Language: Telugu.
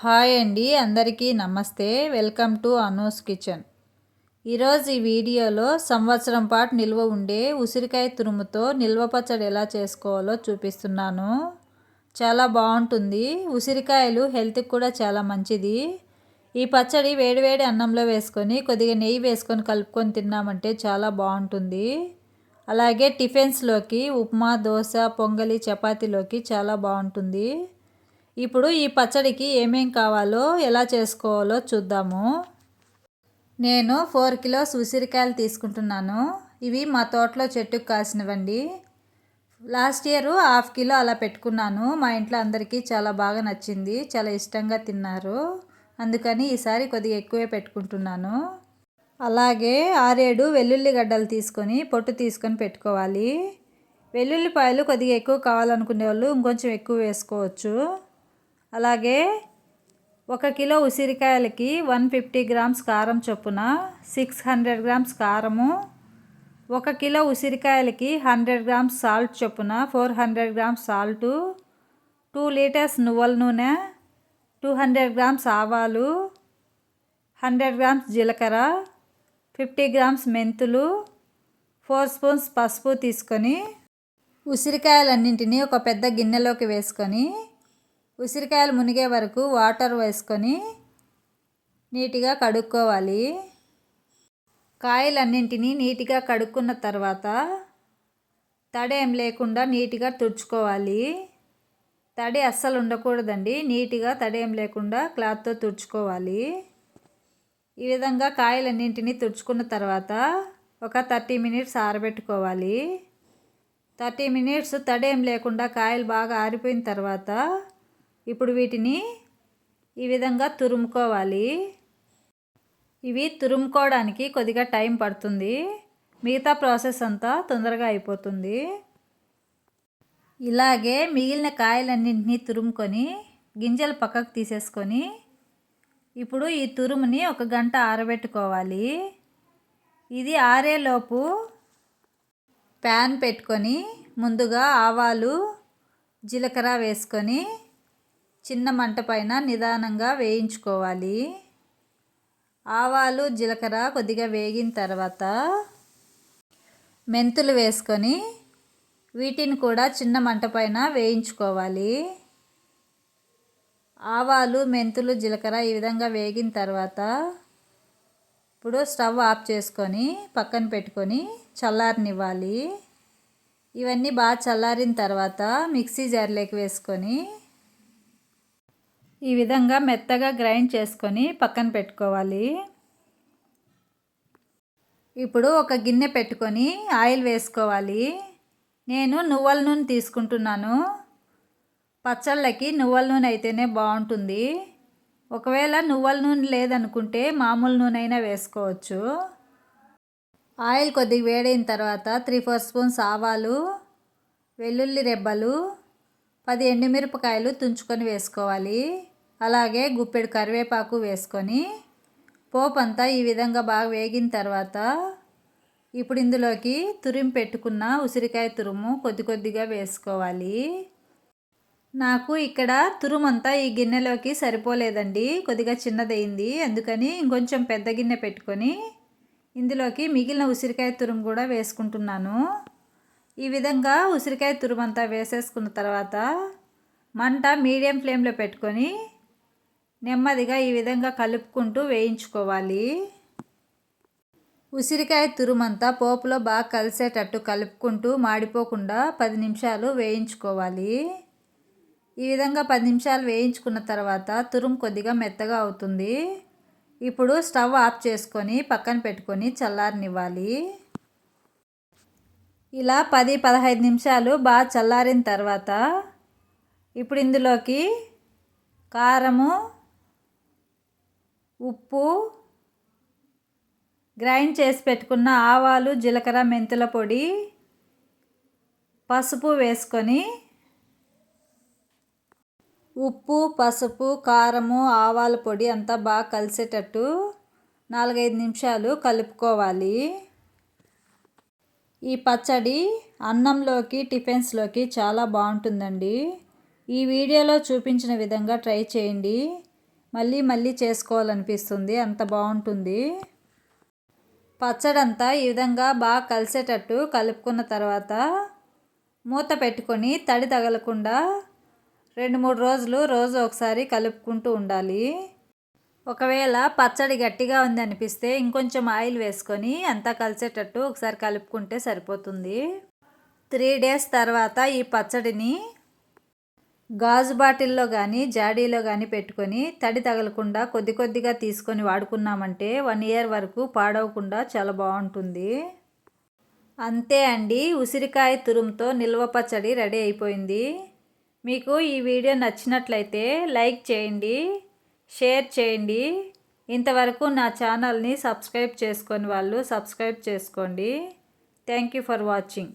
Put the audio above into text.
హాయ్ అండి అందరికీ నమస్తే. Welcome to Anu's kitchen. ఈరోజు ఈ వీడియోలో సంవత్సరం పాటు నిల్వ ఉండే ఉసిరికాయ తురుముతో నిల్వ పచ్చడి ఎలా చేసుకోవాలో చూపిస్తున్నాను. చాలా బాగుంటుంది. ఉసిరికాయలు హెల్త్కి కూడా చాలా మంచిది. ఈ పచ్చడి వేడివేడి అన్నంలో వేసుకొని కొద్దిగా నెయ్యి వేసుకొని కలుపుకొని తిన్నామంటే చాలా బాగుంటుంది. అలాగే టిఫిన్స్లోకి ఉప్మా దోశ పొంగలి చపాతీలోకి చాలా బాగుంటుంది. ఇప్పుడు ఈ పచ్చడికి ఏమేం కావాలో ఎలా చేసుకోవాలో చూద్దాము. నేను ఫోర్ కిలోస్ ఉసిరికాయలు తీసుకుంటున్నాను. ఇవి మా తోటలో చెట్టుకు కాసినవండి. లాస్ట్ ఇయర్ హాఫ్ కిలో అలా పెట్టుకున్నాను. మా ఇంట్లో అందరికీ చాలా బాగా నచ్చింది. చాలా ఇష్టంగా తిన్నారు. అందుకని ఈసారి కొద్దిగా ఎక్కువే పెట్టుకుంటున్నాను. అలాగే ఆరేడు వెల్లుల్లి గడ్డలు తీసుకొని పొట్టు తీసుకొని పెట్టుకోవాలి. వెల్లుల్లిపాయలు కొద్దిగా ఎక్కువ కావాలనుకునే వాళ్ళు ఇంకొంచెం ఎక్కువ వేసుకోవచ్చు. అలాగే ఒక కిలో ఉసిరికాయలకి వన్ ఫిఫ్టీ గ్రామ్స్ కారం చొప్పున సిక్స్ హండ్రెడ్ గ్రామ్స్ కారము ఒక కిలో ఉసిరికాయలకి హండ్రెడ్ గ్రామ్స్ సాల్ట్ చొప్పున four hundred grams salt two litres నువ్వుల నూనె టూ హండ్రెడ్ గ్రామ్స్ ఆవాలు హండ్రెడ్ గ్రామ్స్ జీలకర్ర ఫిఫ్టీ గ్రామ్స్ మెంతులు ఫోర్ స్పూన్స్ పసుపు తీసుకొని ఉసిరికాయలన్నింటినీ ఒక పెద్ద గిన్నెలోకి వేసుకొని ఉసిరికాయలు మునిగే వరకు వాటర్ వేసుకొని నీట్గా కడుక్కోవాలి. కాయలన్నింటినీ నీట్గా కడుక్కున్న తర్వాత తడేం లేకుండా నీట్గా తుడుచుకోవాలి. తడి అస్సలు ఉండకూడదండి. నీట్గా తడేం లేకుండా క్లాత్తో తుడుచుకోవాలి. ఈ విధంగా కాయలన్నింటినీ తుడుచుకున్న తర్వాత ఒక థర్టీ మినిట్స్ ఆరబెట్టుకోవాలి. థర్టీ మినిట్స్ తడేం లేకుండా కాయలు బాగా ఆరిపోయిన తర్వాత ఇప్పుడు వీటిని ఈ విధంగా తురుముకోవాలి. ఇవి తురుముకోవడానికి కొద్దిగా టైం పడుతుంది. మిగతా ప్రాసెస్ అంతా తొందరగా అయిపోతుంది. ఇలాగే మిగిలిన కాయలన్నింటినీ తురుముకొని గింజలు పక్కకు తీసేసుకొని ఇప్పుడు ఈ తురుముని ఒక గంట ఆరబెట్టుకోవాలి. ఇది ఆరేలోపు ప్యాన్ పెట్టుకొని ముందుగా ఆవాలు జీలకర్ర వేసుకొని చిన్న మంట పైన నిదానంగా వేయించుకోవాలి. ఆవాలు జీలకర్ర కొద్దిగా వేగిన తర్వాత మెంతులు వేసుకొని వీటిని కూడా చిన్న మంట పైన వేయించుకోవాలి. ఆవాలు మెంతులు జీలకర్ర ఈ విధంగా వేగిన తర్వాత ఇప్పుడు స్టవ్ ఆఫ్ చేసుకొని పక్కన పెట్టుకొని చల్లారనివ్వాలి. ఇవన్నీ బాగా చల్లారిన తర్వాత మిక్సీ జార్లోకి వేసుకొని ఈ విధంగా మెత్తగా గ్రైండ్ చేసుకొని పక్కన పెట్టుకోవాలి. ఇప్పుడు ఒక గిన్నె పెట్టుకొని ఆయిల్ వేసుకోవాలి. నేను నువ్వుల నూనె తీసుకుంటున్నాను. పచ్చళ్ళకి నువ్వుల నూనె అయితేనే బాగుంటుంది. ఒకవేళ నువ్వుల నూనె లేదనుకుంటే మామూలు నూనె అయినా వేసుకోవచ్చు. ఆయిల్ కొద్దిగా వేడైన తర్వాత త్రీ ఫోర్ స్పూన్స్ ఆవాలు వెల్లుల్లి రెబ్బలు పది ఎండుమిరపకాయలు తుంచుకొని వేసుకోవాలి. అలాగే గుప్పెడు కరివేపాకు వేసుకొని పోపు అంతా ఈ విధంగా బాగా వేగిన తర్వాత ఇప్పుడు ఇందులోకి తురిమి పెట్టుకున్న ఉసిరికాయ తురుము కొద్ది కొద్దిగా వేసుకోవాలి. నాకు ఇక్కడ తురుమంతా ఈ గిన్నెలోకి సరిపోలేదండి. కొద్దిగా చిన్నదైంది అందుకని ఇంకొంచెం పెద్ద గిన్నె పెట్టుకొని ఇందులోకి మిగిలిన ఉసిరికాయ తురుము కూడా వేసుకుంటున్నాను. ఈ విధంగా ఉసిరికాయ తురుమంతా వేసేసుకున్న తర్వాత మంట మీడియం ఫ్లేమ్లో పెట్టుకొని నెమ్మదిగా ఈ విధంగా కలుపుకుంటూ వేయించుకోవాలి. ఉసిరికాయ తురుమంతా పోపులో బాగా కలిసేటట్టు కలుపుకుంటూ మాడిపోకుండా పది నిమిషాలు వేయించుకోవాలి. ఈ విధంగా పది నిమిషాలు వేయించుకున్న తర్వాత తురుము కొద్దిగా మెత్తగా అవుతుంది. ఇప్పుడు స్టవ్ ఆఫ్ చేసుకొని పక్కన పెట్టుకొని చల్లారనివ్వాలి. ఇలా పది పదహైదు నిమిషాలు బాగా చల్లారిన తర్వాత ఇప్పుడు ఇందులోకి కారము ఉప్పు గ్రైండ్ చేసి పెట్టుకున్న ఆవాలు జీలకర్ర మెంతుల పొడి పసుపు వేసుకొని ఉప్పు పసుపు కారము ఆవాల పొడి అంతా బాగా కలిసేటట్టు నాలుగైదు నిమిషాలు కలుపుకోవాలి. ఈ పచ్చడి అన్నంలోకి టిఫిన్స్లోకి చాలా బాగుంటుందండి. ఈ వీడియోలో చూపించిన విధంగా ట్రై చేయండి. మళ్ళీ మళ్ళీ చేసుకోవాలనిపిస్తుంది. అంత బాగుంటుంది. పచ్చడంతా ఈ విధంగా బాగా కలిసేటట్టు కలుపుకున్న తర్వాత మూత పెట్టుకొని తడి తగలకుండా రెండు మూడు రోజులు రోజు ఒకసారి కలుపుకుంటూ ఉండాలి. ఒకవేళ పచ్చడి గట్టిగా ఉంది అనిపిస్తే ఇంకొంచెం ఆయిల్ వేసుకొని అంతా కలిసేటట్టు ఒకసారి కలుపుకుంటే సరిపోతుంది. త్రీ డేస్ తర్వాత ఈ పచ్చడిని గాజు బాటిల్లో కానీ జాడీలో కానీ పెట్టుకొని తడి తగలకుండా కొద్ది కొద్దిగా తీసుకొని వాడుకున్నామంటే వన్ ఇయర్ వరకు పాడవకుండా చాలా బాగుంటుంది. అంతే అండి ఉసిరికాయ తురుముతో నిల్వ పచ్చడి రెడీ అయిపోయింది. మీకు ఈ వీడియో నచ్చినట్లయితే లైక్ చేయండి. షేర్ చేయండి. ఇంతవరకు నా ఛానల్ని సబ్స్క్రైబ్ చేసుకొని వాళ్ళు సబ్స్క్రైబ్ చేసుకోండి. Thank you for watching.